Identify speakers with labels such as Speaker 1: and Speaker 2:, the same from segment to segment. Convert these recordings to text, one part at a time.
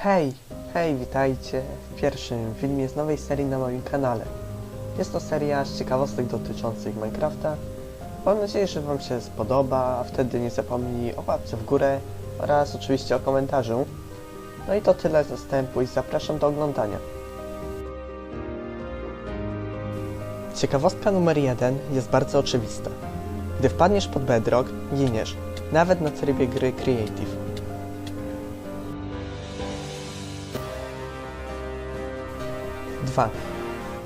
Speaker 1: Hej, hej, witajcie w pierwszym filmie z nowej serii na moim kanale. Jest to seria z ciekawostek dotyczących Minecrafta. Mam nadzieję, że Wam się spodoba, a wtedy nie zapomnij o łapce w górę oraz oczywiście o komentarzu. No i to tyle ze wstępu i zapraszam do oglądania. Ciekawostka numer jeden jest bardzo oczywista. Gdy wpadniesz pod bedrock, giniesz, nawet na trybie gry Creative. 2.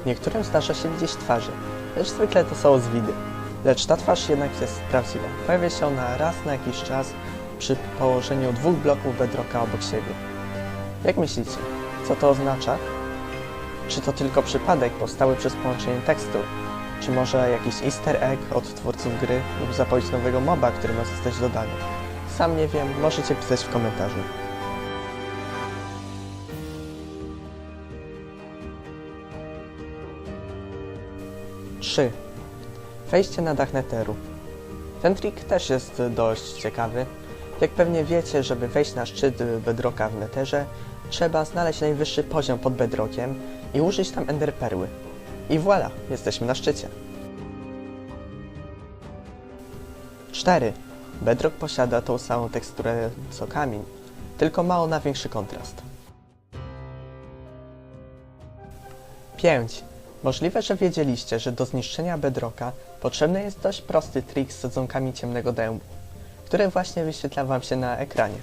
Speaker 1: Niektórym zdarza się widzieć twarze, lecz zwykle to są zwidy. Lecz ta twarz jednak jest prawdziwa. Pojawia się ona raz na jakiś czas przy położeniu dwóch bloków bedrocka obok siebie. Jak myślicie, co to oznacza? Czy to tylko przypadek powstały przez połączenie tekstur? Czy może jakiś easter egg od twórców gry lub zapowiedź nowego moba, który ma zostać dodany? Sam nie wiem, możecie pisać w komentarzu. Trzy. Wejście na dach neteru. Ten trik też jest dość ciekawy. Jak pewnie wiecie, żeby wejść na szczyt bedrocka w neterze, trzeba znaleźć najwyższy poziom pod bedrockiem i użyć tam enderperły. I voilà, jesteśmy na szczycie. 4. Bedrock posiada tą samą teksturę co kamień, tylko ma ona większy kontrast. 5. Możliwe, że wiedzieliście, że do zniszczenia bedrocka potrzebny jest dość prosty trik z sadzonkami ciemnego dębu, który właśnie wyświetla Wam się na ekranie.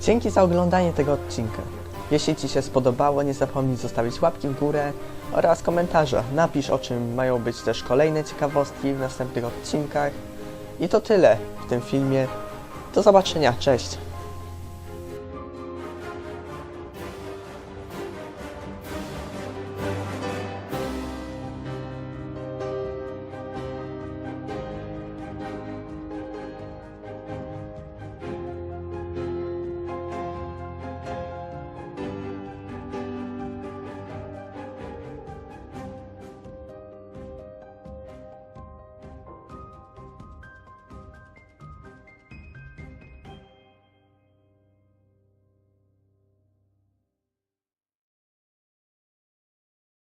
Speaker 1: Dzięki za oglądanie tego odcinka. Jeśli Ci się spodobało, nie zapomnij zostawić łapki w górę oraz komentarza. Napisz o czym mają być też kolejne ciekawostki w następnych odcinkach. I to tyle w tym filmie. Do zobaczenia, cześć!